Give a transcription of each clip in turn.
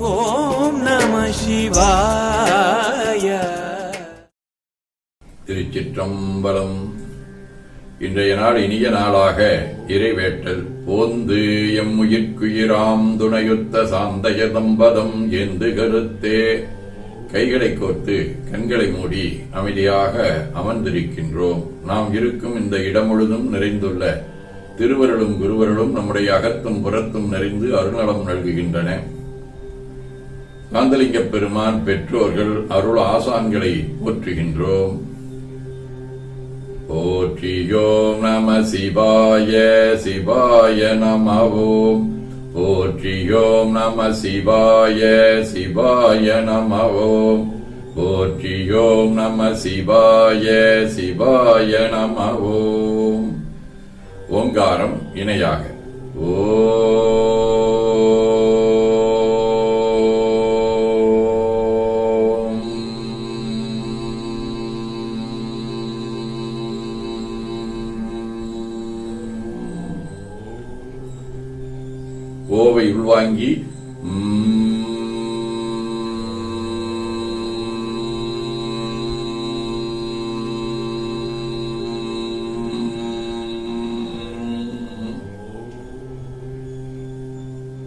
ஓம் நம சிவாய. திருச்சிற்றம்பலம். இன்றைய நாள் இனிய நாளாக இறைவேட்டல். போந்து எம் உயிர்க்குயிராம் துணையுத்த சாந்தய தம்பதம் என்று கருத்தே. கைகளை கோர்த்து கண்களை மூடி அமைதியாக அமர்ந்திருக்கின்றோம். நாம் இருக்கும் இந்த இடம் முழுதும் நிறைந்துள்ள திருவருளும் குருவருளும் நம்முடைய அகத்தும் புறத்தும் நிறைந்து அருணலம் நல்குகின்றன. காந்தலிங்க பெருமான் பெற்றோர்கள் அருள் ஆசான்களை போற்றுகின்றோம். போற்றியோம் நம சிவாய சிவாய நம போற்றியோம் நம சிவாய சிவாய நமவோம் போற்றியோம் நம சிவாய சிவாய நமவோம் ஓம் ஓங்காரம் இணையாக. ஓ ஓவை உள்வாங்கி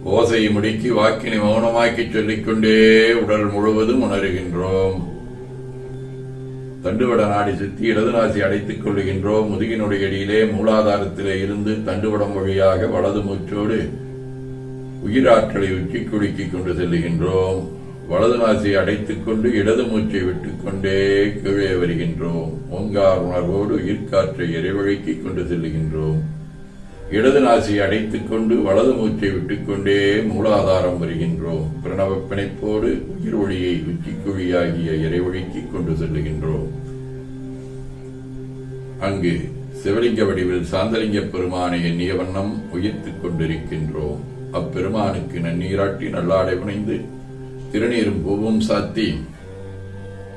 ஓசையை முடுக்கி வாக்கினை மௌனமாக்கி சொல்லிக்கொண்டே உடல் முழுவதும் உணர்கின்றோம். தண்டுவட நாடி சுத்தி இடது நாசி அடைத்துக் கொள்கின்றோம் முதுகினுடைய அடியிலே மூலாதாரத்திலே இருந்து தண்டுவடம் வழியாக வலது மூச்சோடு உயிராற்றலை உச்சி குலுக்கிக் கொண்டு செல்லுகின்றோம். வலது நாசியை அடைத்துக் கொண்டு இடது மூச்சை விட்டுக்கொண்டே கீழே வருகின்றோம். ஓங்கார் உணர்வோடு உயிர்காற்றை இறைவழுக்கிக் கொண்டு செல்லுகின்றோம். இடது நாசியை அடைத்துக் கொண்டு வலது மூச்சை விட்டுக்கொண்டே மூலாதாரம் வருகின்றோம். பிரணவ பிணைப்போடு உயிர் ஒளியை உச்சிக்குழியாகிய இறைவழிக்கிக் கொண்டு செல்லுகின்றோம். அங்கு சிவலிங்க வடிவில் சாந்தலிங்க பெருமானை எண்ணிய வண்ணம் உயிர்த்துக் கொண்டிருக்கின்றோம். அப்பெருமானுக்கு நன்னீராட்டி நல்லாடை புனைந்து திருநீரும் பூவும் சாத்தி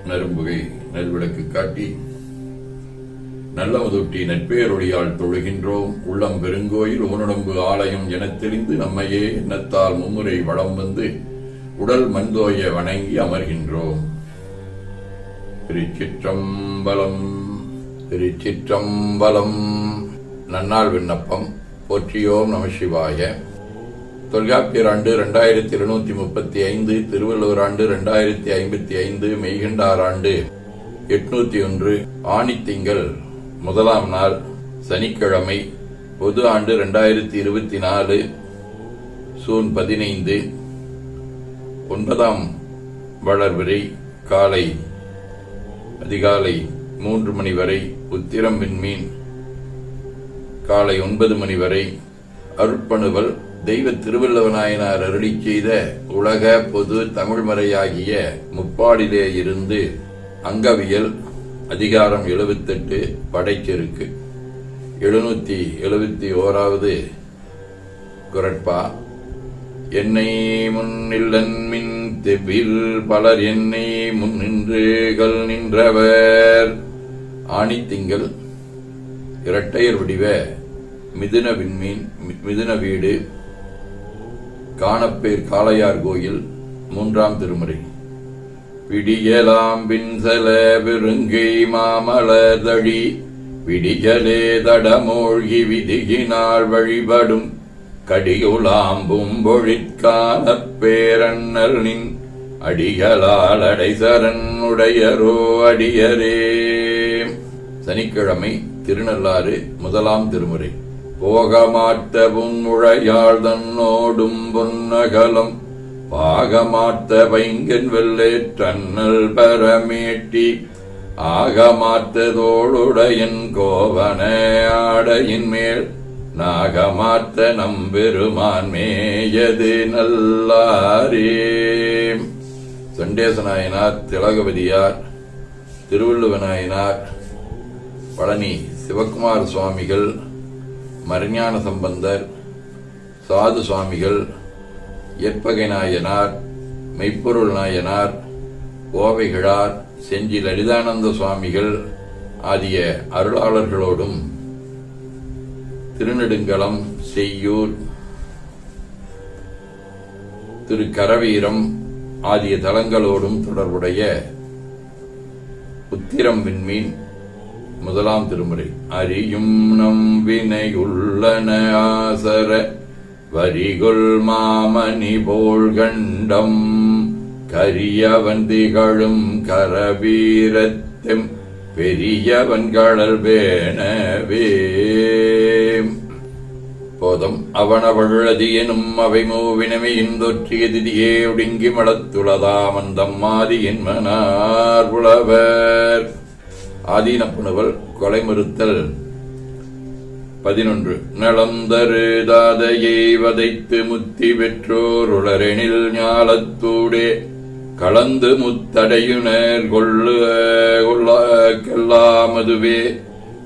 நரும்புகை நல்விளக்கு காட்டி நல்ல முதுட்டி நட்பேரொழியால் தொழுகின்றோம். உள்ளம் பெருங்கோயில் ஊனடம்பு ஆலயம் எனத் தெரிந்து நம்மையே எண்ணத்தால் மும்முறை வளம் வந்து உடல் மந்தோய வணங்கி அமர்கின்றோம். திருச்சிற்றம்பலம் திருச்சிற்றம்பலம். நன்னாள் விண்ணப்பம் போற்றியோம் நம சிவாய. தொல்காப்பியர் ஆண்டு இரண்டாயிரத்தி இருநூத்தி முப்பத்தி ஐந்து திருவள்ளுவர் ஆண்டு இரண்டாயிரத்தி ஐம்பத்தி ஐந்து மெய்கண்டார் ஆண்டு எட்நூத்தி ஒன்று ஆணித்திங்கள் முதலாம் நாள் சனிக்கிழமை பொது ஆண்டு இரண்டாயிரத்தி இருபத்தி நாலு சூன் பதினைந்து ஒன்பதாம் வளர்வரை காலை அதிகாலை மூன்று மணி வரை உத்திரம் விண்மீன் காலை ஒன்பது மணி வரை அருட்பணுவல் தெய்வ திருவள்ளுவநாயனார் அருளி செய்த உலக பொது தமிழ்மறையாகிய முப்பாடிலே இருந்து அங்கவியல் அதிகாரம் எழுபத்தெட்டு படைச்செருக்கு. எழுநூத்தி எழுபத்தி ஓராவது குரட்பா. என்னை முன்னில்லன் மின் தெவ்வில் பலர் என்னை முன் நின்று கல் நின்றவர். ஆணித்திங்கள் இரட்டையர் வடிவ மிதுன விண்மீன் மி- மிதுன வீடு காணப்பேர் காளையார் கோயில் மூன்றாம் திருமுறை. பிடியலாம் பின்சல விருங்கை மாமலதழி விடியலே தடமூழ்கி விதியினால் வழிபடும் கடியுலாம்பும் பொழிற்காலப் பேரண்ணலின் அடிகளால் அடைசரன் உடையரோ அடியரே. சனிக்கிழமை திருநள்ளாறு முதலாம் திருமுறை. போகமாட்ட புன்முழையாள் தன்னோடும் பொன்னகலம். பாகமாத்த பைங்கன் வெள்ளேற்றன்னல் பரமேட்டி. ஆகமாத்ததோளுடையன் கோவன ஆடையின் மேல். நாகமாத்த நம்பெருமான் மேயது நல்லாரே. சண்டேசநாயனார் திலகவதியார் திருவள்ளுவநாயனார் பழனி சிவகுமார் சுவாமிகள் மருஞான சம்பந்தர் சாது சுவாமிகள் ஏற்பகை நாயனார் மெய்ப்பொருள் நாயனார் கோவைகிழார் செஞ்சி லலிதானந்த சுவாமிகள் ஆகிய அருளாளர்களோடும் திருநெடுங்கலம் செய்யூர் திரு கரவீரம் ஆகிய தலங்களோடும் தொடர்புடைய உத்திரம் விண்மீன் முதலாம் திருமுறை. அறியும் நம் வினையுள்ளன ஆசர வரிகுள் மாமணி போல் கண்டம். கரியவன் திகழும் கரவீரத்தெம் பெரியவன் கடல் வேணவே போதம் அவனவழதி எனும் அவை மூவினமை இந்தொற்றிய திதியே ஒடுங்கி மடத்துளதாமந்தம் மாதி என்மனார் புலவர். ஆதீன ஆதீனப்புணுவல் கொலை மறுத்தல் பதினொன்று. நலந்தரு தாதையை வதைத்து முத்தி பெற்றோர் உளரெனில் ஞாலத்தூடே கலந்து முத்தடையுனர் கொள்ளு கொள்ளாமதுவே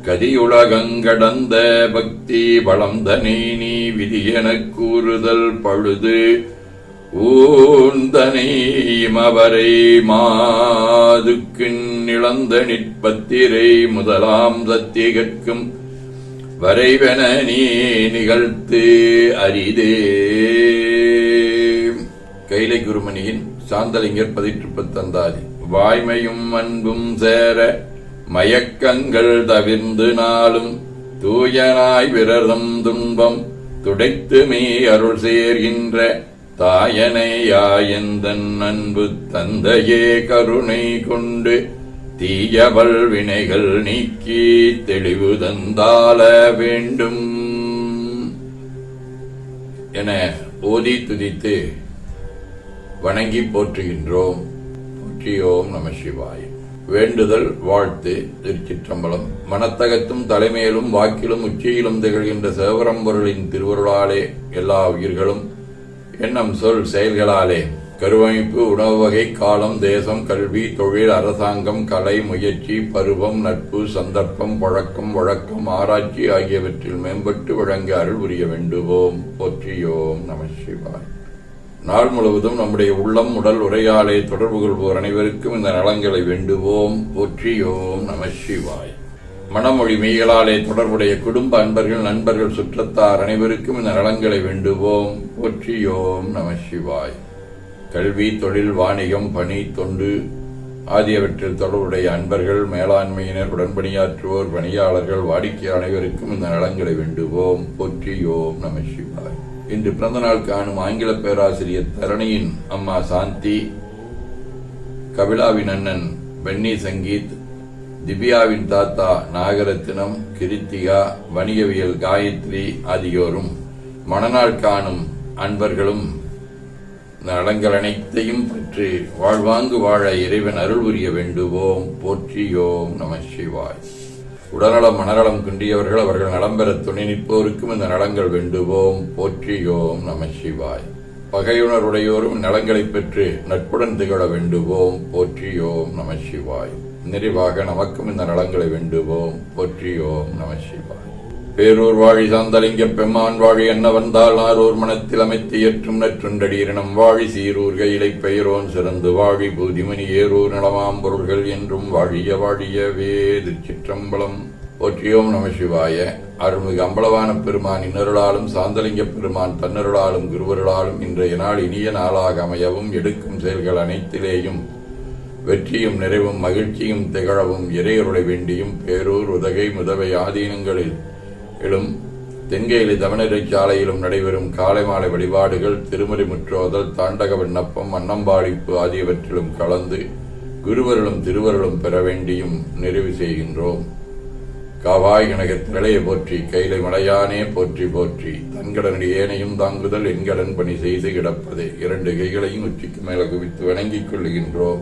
கதியுலகங்கடந்த பக்தி பலந்தனை நீ எனக் கூறுதல் பழுது. ஊந்தனை மவரை மாதுக்கின் இழந்த நிற்பத்திரை முதலாம் சத்திகற்கும் வரைவென நீ நிகழ்த்து அரிதே. கைலை குருமணியின் சாந்தலிங்கர் பதிற்று தந்தாதி வாய்மையும் அன்பும் சேர மயக்கங்கள் தவிர்ந்து நாளும் தூயனாய் விரதம் துன்பம் துடைத்து மீ அருள் சேர்கின்ற தாயனையாயந்தன் அன்பு தந்தையே கருணை கொண்டு தீயவள் வினைகள் நீக்கி தெளிவு தந்தால வேண்டும். என ஓதி துதித்து வணங்கி போற்றுகின்றோம். போற்றியோம் நம சிவாய். வேண்டுதல் வாழ்த்து திருச்சிற்றம்பலம். மனத்தகத்தும் தலைமையிலும் வாக்கிலும் உச்சியிலும் திகழ்கின்ற சேவரம்பொருளின் திருவருளாலே எல்லா உயிர்களும் எண்ணம் சொல் செயல்களாலே. கருவமைப்பு உணவு வகை காலம் தேசம் கல்வி தொழில் அரசாங்கம் கலை முயற்சி பருவம் நட்பு சந்தர்ப்பம் பழக்கம் வழக்கம் ஆராய்ச்சி ஆகியவற்றில் மேம்பட்டு வழங்க அருள் புரிய வேண்டுவோம். போற்றியோம் நம சிவாய். நாள் முழுவதும் நம்முடைய உள்ளம் உடல் உரையாலே தொடர்பு கொள்வோர் அனைவருக்கும் இந்த நலங்களை வேண்டுவோம். போற்றியோம் நம சிவாய். மனமொழி மெய்களாலே தொடர்புடைய குடும்ப அன்பர்கள் நண்பர்கள் சுற்றத்தார் அனைவருக்கும் இந்த நலன்களை வேண்டுவோம். போற்றியோம் நம சிவாய். கல்வி தொழில் வாணிகம் பணி தொண்டு ஆகியவற்றில் தொடர்புடைய அன்பர்கள் மேலாண்மையினர் உடன்பணியாற்றுவோர் பணியாளர்கள் வாடிக்கை அனைவருக்கும் இந்த நலன்களை வேண்டுவோம். போற்றியோம் நம சிவாய். இன்று பிறந்த நாள் காணும் ஆங்கில பேராசிரியர் தரணியின் அம்மா சாந்தி கபிலாவின் அண்ணன் பென்னி சங்கீத் திவ்யாவின் தாத்தா நாகரத்தினம் கிருத்திகா வணிகவியல் காயத்ரி ஆகியோரும் மணநாள் காணும் அன்பர்களும் நலங்கள் அனைத்தையும் பெற்று வாழ்வாங்கு வாழ இறைவன் அருள் புரிய வேண்டுவோம். போற்றியோம் நம சிவாய். உடல்நலம் மனநலம் குன்றியவர்கள் அவர்கள் நலம் பெற துணை நிற்போருக்கும் இந்த நலங்கள் வேண்டுவோம். போற்றியோம் நம சிவாய். பகையுணர்வுடையோரும் நலங்களைப் பெற்று நட்புடன் திகழ வேண்டுவோம். போற்றியோம் நம சிவாய். நிறைவாக நமக்கும் இந்த நலங்களை வேண்டுவோம். போற்றியோம் நம சிவாய் பேரூர் வாழி சாந்தலிங்க பெம்மான் வாழி என்ன வந்தால் ஆரூர் மனத்தில் அமைத்து ஏற்றும் நற்றுண்டடீரினம் வாழி சீரூர் கையிலை பெயரோன் சிறந்து வாழி பூதிமணி ஏரூர் நலமாம் பொருள்கள் என்றும் வாழிய வாழிய வேது சிற்றம்பலம் போற்றியோம் நம சிவாய. அருள்மிகு அம்பலவான பெருமான் இன்னருளாலும் சாந்தலிங்க பெருமான் தன்னருளாலும் குருவருளாலும் இன்றைய நாள் இனிய நாளாக அமையவும் எடுக்கும் செயல்கள் அனைத்திலேயும் வெற்றியும் நிறைவும் மகிழ்ச்சியும் திகழவும் இறையருளை வேண்டியும் பேரூர் உதகை முதவை ஆதீனங்களில் எழும் தென்கேலி தமிழரை சாலையிலும் நடைபெறும் காலை மாலை வழிபாடுகள் திருமறை முற்றோதல் தாண்டக விண்ணப்பம் அன்னம்பாடிப்பு ஆகியவற்றிலும் கலந்து குருவருளும் திருவருளும் பெற வேண்டியும் நிறைவு செய்கின்றோம். காவாய் கனக திரளையை போற்றி கைலை மலையானே போற்றி போற்றி தன்கடனடி ஏனையும் தாங்குதல் என்கடன் பணி செய்து கிடப்பது இரண்டு கைகளையும் உச்சிக்கு மேல குவித்து வணங்கிக் கொள்ளுகின்றோம்.